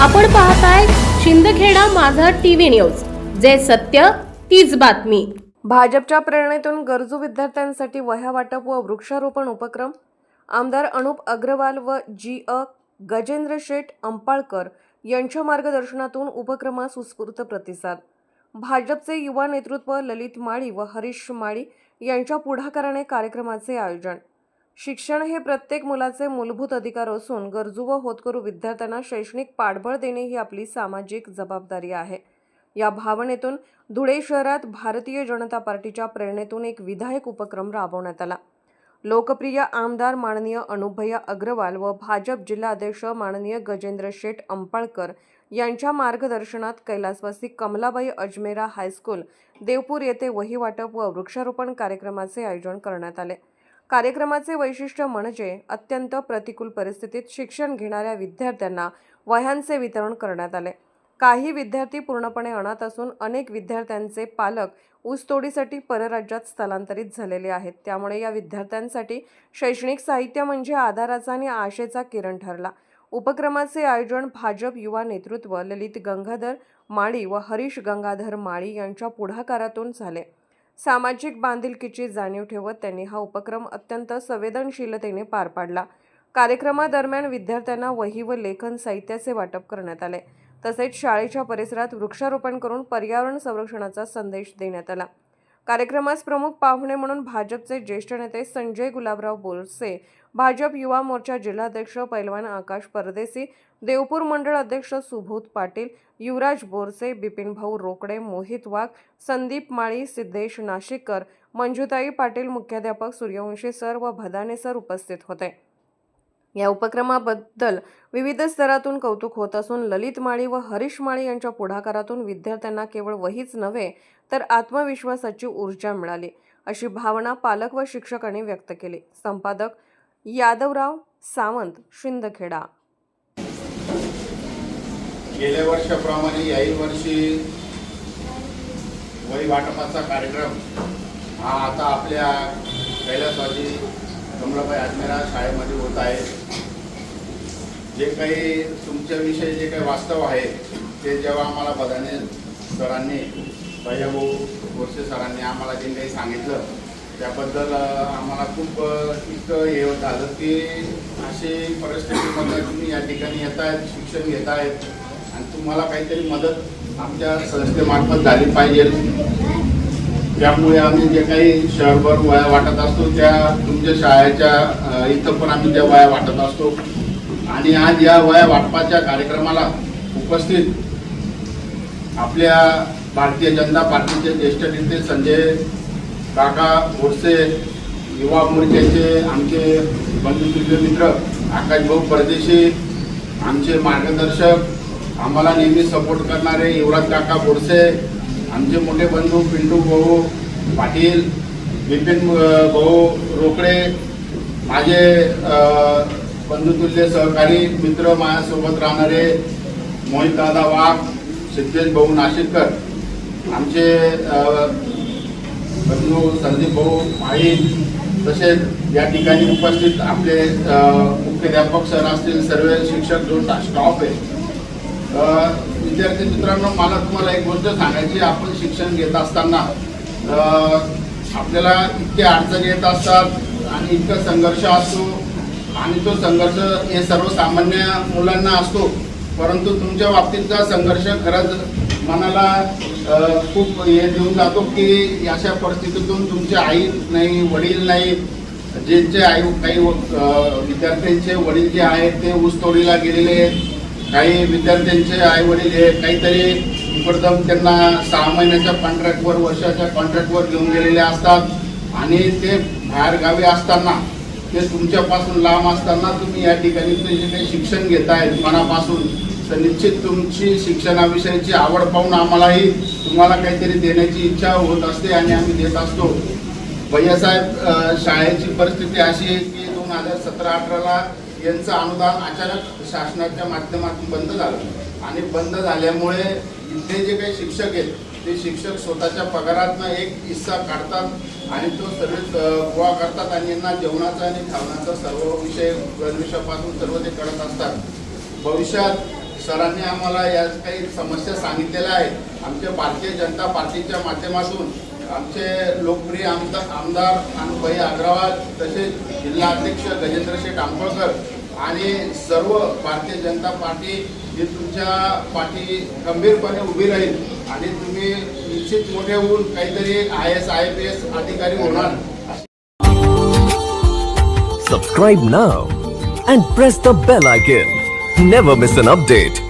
आपण पाहताय शिंदखेडा माझा टीव्ही न्यूज. जे सत्य तीच बातमी. भाजपच्या प्रेरणेतून गरजू विद्यार्थ्यांसाठी वह्या वाटप व वृक्षारोपण उपक्रम. आमदार अनुप अग्रवाल व जी अ गजेंद्र शेठ अंपाळकर यांच्या मार्गदर्शनातून उपक्रमास उत्स्फूर्त प्रतिसाद. भाजपचे युवा नेतृत्व ललित माळी व हरीश माळी यांच्या पुढाकाराने कार्यक्रमाचे आयोजन. शिक्षण हे प्रत्येक मुलाचे मूलभूत अधिकार असून गरजू व होतकरू विद्यार्थ्यांना शैक्षणिक पाठबळ देणे ही आपली सामाजिक जबाबदारी आहे. या भावनेतून धुळे शहरात भारतीय जनता पार्टीच्या प्रेरणेतून एक विधायक उपक्रम राबवण्यात आला. लोकप्रिय आमदार माननीय अनुभया अग्रवाल व भाजप जिल्हाध्यक्ष माननीय गजेंद्र शेठ अंपाळकर यांच्या मार्गदर्शनात कैलासवासी कमलाबाई अजमेरा हायस्कूल देवपूर येथे वही वाटप व वृक्षारोपण कार्यक्रमाचे आयोजन करण्यात आले. कार्यक्रमाचे वैशिष्ट्य म्हणजे अत्यंत प्रतिकूल परिस्थितीत शिक्षण घेणाऱ्या विद्यार्थ्यांना वह्यांचे वितरण करण्यात आले. काही विद्यार्थी पूर्णपणे अनाथ असून अनेक विद्यार्थ्यांचे पालक ऊसतोडीसाठी परराज्यात स्थलांतरित झालेले आहेत. त्यामुळे या विद्यार्थ्यांसाठी शैक्षणिक साहित्य म्हणजे आधाराचा आणि आशेचा किरण ठरला. उपक्रमाचे आयोजन भाजप युवा नेतृत्व ललित गंगाधर माळी व हरीश गंगाधर माळी यांच्या पुढाकारातून झाले. सामाजिक बांधिलकीची जाणीव ठेवत त्यांनी हा उपक्रम अत्यंत संवेदनशीलतेने पार पाडला. कार्यक्रमादरम्यान विद्यार्थ्यांना वही व लेखन साहित्याचे वाटप करण्यात आले. तसेच शाळेच्या परिसरात वृक्षारोपण करून पर्यावरण संरक्षणाचा संदेश देण्यात आला. कार्यक्रमास प्रमुख पाहुणे म्हणून भाजपचे ज्येष्ठ नेते संजय गुलाबराव बोरसे भाजप युवा मोर्चा जिल्हाध्यक्ष पैलवान आकाश परदेसी देवपूर मंडळ अध्यक्ष सुबोध पाटील युवराज बोरसे बिपिन भाऊ रोकडे मोहित वाघ संदीप माळी सिद्धेश नाशिककर मंजुताई पाटील मुख्याध्यापक सूर्यवंशी सर व भदाने सर उपस्थित होते. या उपक्रमाबद्दल विविध स्तरातून कौतुक होत असून ललित माळी व हरीश माळी यांच्या पुढाकारातून विद्यार्थ्यांना केवळ वहीच नव्हे तर आत्मविश्वासाची ऊर्जा मिळाली अशी भावना पालक व शिक्षकांनी व्यक्त केली. संपादक यादवराव सावंत शिंदखेडा. गेल्या वर्षाप्रमाणे याही वर्षी वही वाटपाचा कार्यक्रम हा आता आपल्या कैलासवासी कमलाबाई आजमेरा शाळेमध्ये होत आहे. जे काही तुमच्याविषयी जे काही वास्तव आहे ते जेव्हा आम्हाला बदाने सरांनी भैयाभाऊ गोरसे सरांनी आम्हाला जे काही सांगितलं त्याबद्दल आम्हाला खूप इतकं हे होत की अशी परिस्थितीमध्ये तुम्ही या ठिकाणी येत आहेत शिक्षण घेत आहेत आणि तुम्हाला काहीतरी मदत आमच्या संस्थेमार्फत झाली पाहिजे. त्यामुळे आम्ही जे काही शहरभर वया वाटत असतो त्या तुमच्या शाळेच्या इथं पण आम्ही त्या वया वाटत असतो. आणि आज या वया वाटपाच्या कार्यक्रमाला उपस्थित आपल्या भारतीय जनता पार्टीचे ज्येष्ठ नेते संजय काका गोडसे युवा मोर्चाचे आमचे बंधू मित्र आकाश भाऊ परदेशी आमचे मार्गदर्शक आम्हाला नेहमी सपोर्ट करणारे युवराज काका गोडसे आमचे मोठे बंधू पिंटू भाऊ पाटील बिपिन भाऊ रोकडे माझे बंधुतुल्य सहकारी मित्र माझ्यासोबत राहणारे मोहित दादा वाघ सिद्धेश भाऊ नाशिककर आमचे बंधू संदीप भाऊ माळी तसेच या ठिकाणी उपस्थित आपले मुख्याध्यापक सर असतील सर्व शिक्षक जो स्टॉफ आहे विद्यार्थी मित्रांनो मला तुम्हाला एक गोष्ट सांगायची आपण शिक्षण घेत असताना आपल्याला इतके अडचणी येत असतात आणि इतका संघर्ष असतो. आणि तो संघर्ष हे सर्वसामान्य मुलांना असतो. परंतु तुमच्या बाबतीतचा संघर्ष खरंच मनाला खूप हे देऊन जातो की अशा परिस्थितीतून तुमचे आई नाही वडील नाही ज्यांचे आई काही विद्यार्थ्यांचे वडील जे आहेत ते ऊसतोडीला गेलेले आहेत. काही विद्यार्थ्यांचे आई वडील हे काहीतरी प्रथम त्यांना सहा महिन्याच्या कॉन्ट्रॅक्टवर वर्षाच्या कॉन्ट्रॅक्टवर घेऊन गेलेले असतात. आणि ते बाहेर गावी असताना ते तुमच्यापासून लांब असताना तुम्ही या ठिकाणी जे काही शिक्षण घेतायत मनापासून तर निश्चित तुमची शिक्षणाविषयीची आवड पाहून आम्हालाही तुम्हाला काहीतरी देण्याची इच्छा होत असते आणि आम्ही देत असतो. भैयासाहेब शाळेची परिस्थिती अशी आहे की दोन हजार सतरा अठराला यांचं अनुदान अचानक शासनाच्या माध्यमातून बंद झालं. आणि बंद झाल्यामुळे इथले जे काही शिक्षक आहेत ते शिक्षक स्वतःच्या पगारातनं एक हिस्सा काढतात आणि तो सर्व गोळा करतात आणि यांना जेवणाचा आणि खावण्याचा सर्व विषय गणवेशापासून सर्व ते करत असतात. भविष्यात सरांनी आम्हाला या काही समस्या सांगितलेल्या आहेत. आमच्या भारतीय जनता पार्टीच्या माध्यमातून आमचे लोकप्रिय आमदार आमदार अनुभाई अग्रवाल तसेच जिल्हा अध्यक्ष गजेंद्र शेठ आंबळकर आणि सर्व भारतीय जनता पार्टी ही तुमच्या पाठी गंभीरपणे उभी राहील आणि तुम्ही निश्चित मोठे होऊन काहीतरी I S I P S अधिकारी होणार. Subscribe now and press the bell icon never miss an update